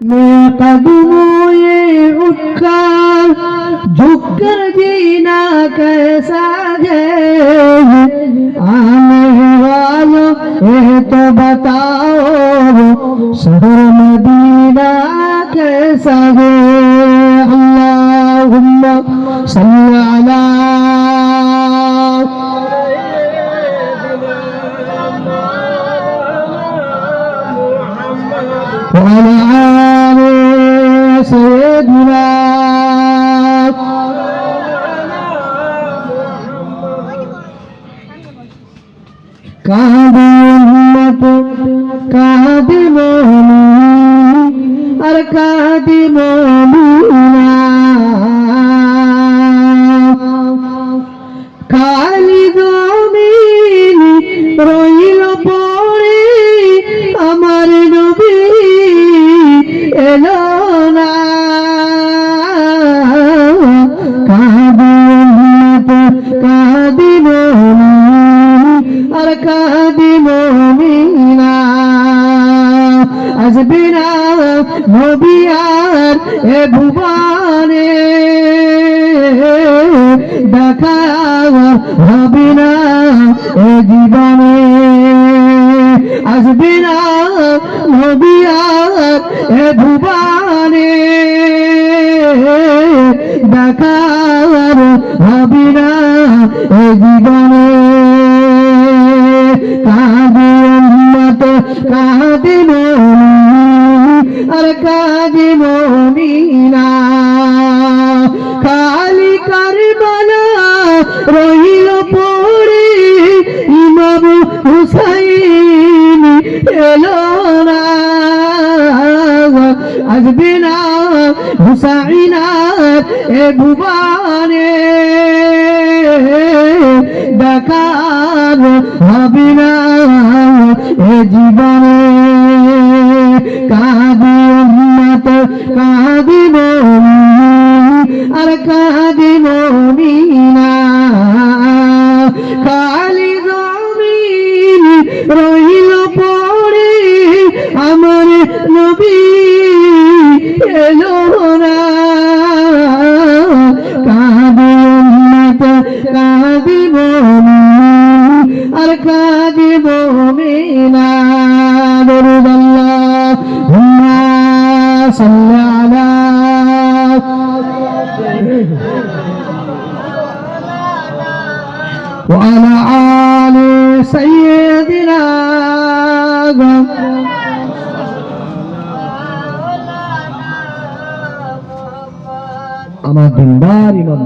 मैं कदमों ये उठकर झुक कर जीना कैसा है आने वालों ये तो बताओ शहर मदीना कैसा है अल्लाहुम्मा सल्ली अला وعلى آل سيدنا কাঁদে উম্মত কাঁদে মনি আর কাঁদে মমিনা খালি জমিন কাঁদে মমিনা আসবে না নবী আর এ ভুবনে। দেখা হবে না এ আর এ ভুবনে। দেখা হবে না এ জীবনে। কাঁদে উম্মত কাঁদে আর কাঁদে মমিনা খালি কারবালা রহিল পড়ে, ইমাম হুসাইন এলো না আসবে না হুসাইনার এ ভুবানে দেখার হবে জীবনে কাঁদি উম্মত কাঁদি মনি আর কাঁদি মমিনা সাল্লি আলা وعلى آل سيدنا আমার দিনদার ইমাম